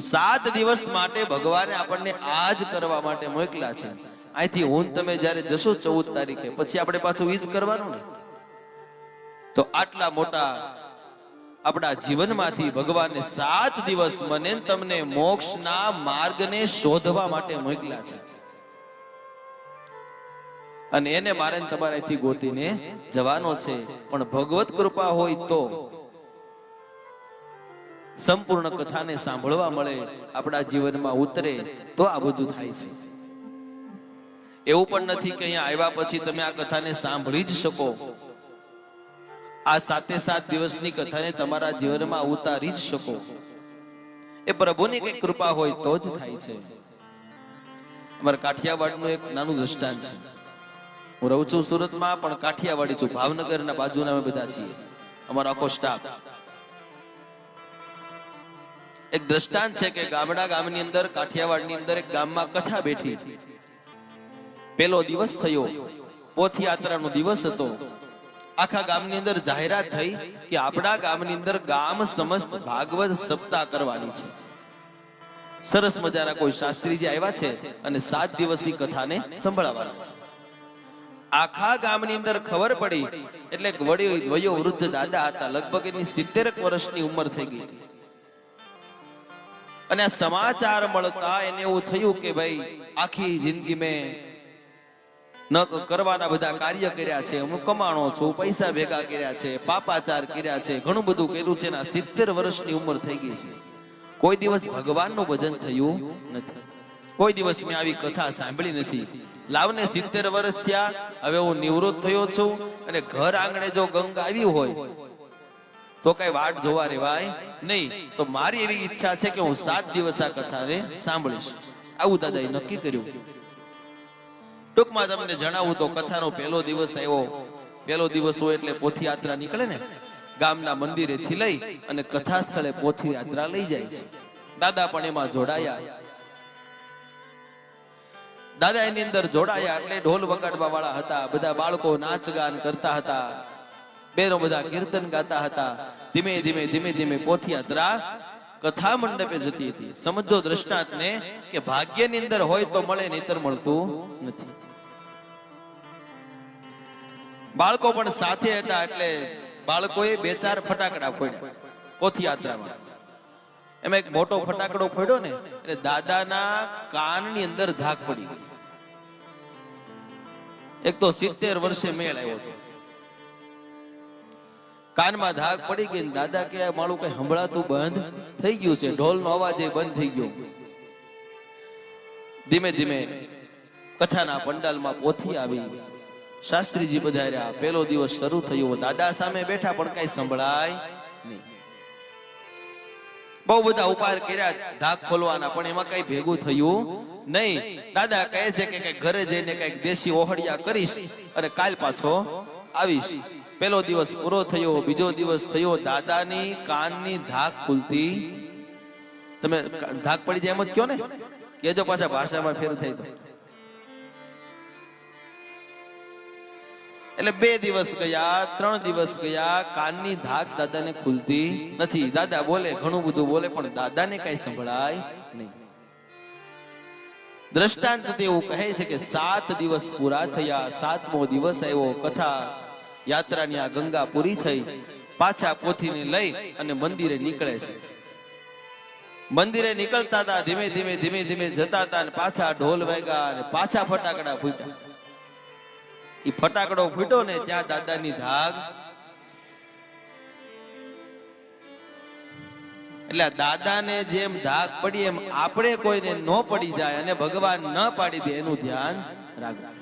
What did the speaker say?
સાત દિવસ માટે ભગવાને આપણને આ જ કરવા માટે મોકલા છે. અહીંથી હું તમે જ્યારે જશો ચૌદ તારીખે, પછી આપણે પાછું ઈજ કરવાનું ને? તો આટલા મોટા આપણા જીવનમાંથી ભગવાને સાત દિવસ મને તમને મોક્ષના માર્ગને શોધવા માટે મોકલા છે. અને એને મારે ને તમારે અહીંથી ગોતીને જવાનો છે. પણ ભગવત કૃપા હોય તો સંપૂર્ણ કથાને સાંભળવા મળે, આપણા જીવનમાં ઉતરે, તો આ બધું થાય છે. એવું પણ નથી કે અહીંયા આવ્યા પછી તમે આ કથાને સાંભળી જ શકો. આ સાતે સાત દિવસની કથાને તમારા જીવનમાં ઉતારી જ શકો. એ પ્રભુની કઈ કૃપા હોય તો જ થાય છે. અમારા કાઠિયાવાડનું એક નાનું દ્રષ્ટાંત છે. હું રહું છું સુરતમાં, પણ કાઠિયાવાડી છું. ભાવનગરના બાજુના અમે બધા છીએ. અમારો આખો સ્ટાફ એક દ્રષ્ટાંત છે કે ગામડા ગામની અંદર, કાઠિયાવાડની અંદર એક ગામમાં કથા બેઠી. પેલો દિવસ થયો. પોથયાત્રાનો દિવસ હતો. આખા ગામની અંદર જાહેરાત થઈ કે આપણા ગામની અંદર ગામ સમસ્ત ભાગવત સપ્તાહ કરવાની છે. સરસ મજાના કોઈ શાસ્ત્રીજી આવ્યા છે અને સાત દિવસની કથાને સંભળાવવાના છે. આખા ગામની અંદર ખબર પડી. એટલે વડી વયો વૃદ્ધ દાદા હતા. લગભગ એની સિત્તેર વર્ષની ઉંમર થઈ ગઈ હતી. અને સમાચાર મળતા એને એવું થયું કે ભાઈ, આખી જિંદગી મેં ન કરવાના બધા કાર્ય કર્યા છે, હું કમાણો છું, પૈસા ભેગા કર્યા છે, પાપાચાર કર્યા છે, ઘણું બધું કર્યું છે ના સિત્તેર વર્ષની ઉંમર થઈ ગઈ છે. કોઈ દિવસ ભગવાનનું ભજન થયું નથી. કોઈ દિવસ મેં આવી કથા સાંભળી નથી. લાવને સિત્તેર વર્ષ થયા, હવે હું નિવૃત્ત થયો છું અને ઘર આંગણે જો ગંગા આવી હોય તો કઈ વાટ જોવા રેવાય નહીં. તો મારી એવી ઈચ્છા છે કે હું સાત દિવસ આ કથાને સાંભળીશ. આવું દાદાએ નક્કી કર્યું. ટૂંકમાં તમને જણાવું તો કથાનો પહેલો દિવસ આવ્યો. પહેલો દિવસ હોય એટલે પોથી યાત્રા નીકળે ને. ગામના મંદિરેથી લઈ અને કથા સ્થળે પોથી યાત્રા લઈ જાય છે. દાદા પણ એમાં જોડાયા. દાદા એની અંદર જોડાયા એટલે ઢોલ વગાડવા વાળા હતા. બધા બાળકો નાચ ગાન કરતા હતા. બેનો બધા કીર્તન ગાતા હતા. ધીમે ધીમે ધીમે ધીમે પોથીયાત્રા કથા મંડપે જતી હતી. સમજો દ્રષ્ટાંતને કે ભાગ્યની અંદર હોય તો મળે, નહીતર મળતું નથી. બાળકો પણ સાથે હતા એટલે બાળકોએ બે ચાર ફટાકડા ફોડ્યા પોથી યાત્રામાં એમાં એક મોટો ફટાકડો ફોડ્યો ને, એટલે દાદાના કાનની અંદર ધાક પડી ગઈ. એક તો સિત્તેર વર્ષે મેળ આવ્યો હતો. કાનમાં ધાક પડી ગઈ દાદા કે મારું કઈ સંભળાતું બંધ થઈ ગયું છે? ઢોલનો અવાજ એ બંધ થઈ ગયો. ધીમે ધીમે કથાના પંડાલમાં પોથી આવી. શાસ્ત્રીજી પધાર્યા પેલો દિવસ શરૂ થયો. દાદા સામે બેઠા, પણ કઈ સંભળાય નહીં. બહુ બધા ઉપાર કર્યા, ધાક ખોલવાના, પણ એમાં કઈ ભેગું થયું નહીં. દાદા કહે છે કે ઘરે જઈને કંઈક દેશી ઓહડિયા કરીશ અને કાલ પાછો આવીશ. પેલો દિવસ પૂરો થયો, બીજો દિવસ થયો, દાદાની કાનની ધાક ખુલતી. તમે ધાક પડી જાય એમ જ કયો ને? કેજો પાછા, ભાષામાં ફેર થઈ તો. એટલે બે દિવસ ગયા, ત્રણ દિવસ ગયા, કાનની ધાક દાદાને ખુલતી નથી. દાદા બોલે, ઘણું બધું બોલે, પણ દાદાને કઈ સંભળાય નહીં. દ્રષ્ટાંત એવું કહે છે કે સાત દિવસ પૂરા થયા, સાતમો દિવસ આવ્યો કથા. યાત્રાની આ ગંગા પૂરી થઈ, પાછા પોથીને લઈ અને મંદિરે નીકળે છે. મંદિરે નીકળતા હતા ધીમે ધીમે ધીમે ધીમે જતા હતા અને પાછા ઢોલ વાગ્યા અને પાછા ફટાકડા ફૂટ્યા. એ ફટાકડો ફૂટ્યો ને ત્યાં દાદાની ધાગ એટલે દાદાને જેમ ધાક પડી એમ આપણે કોઈને ન પડી જાય અને ભગવાન ન પાડી દે એનું ધ્યાન રાખવું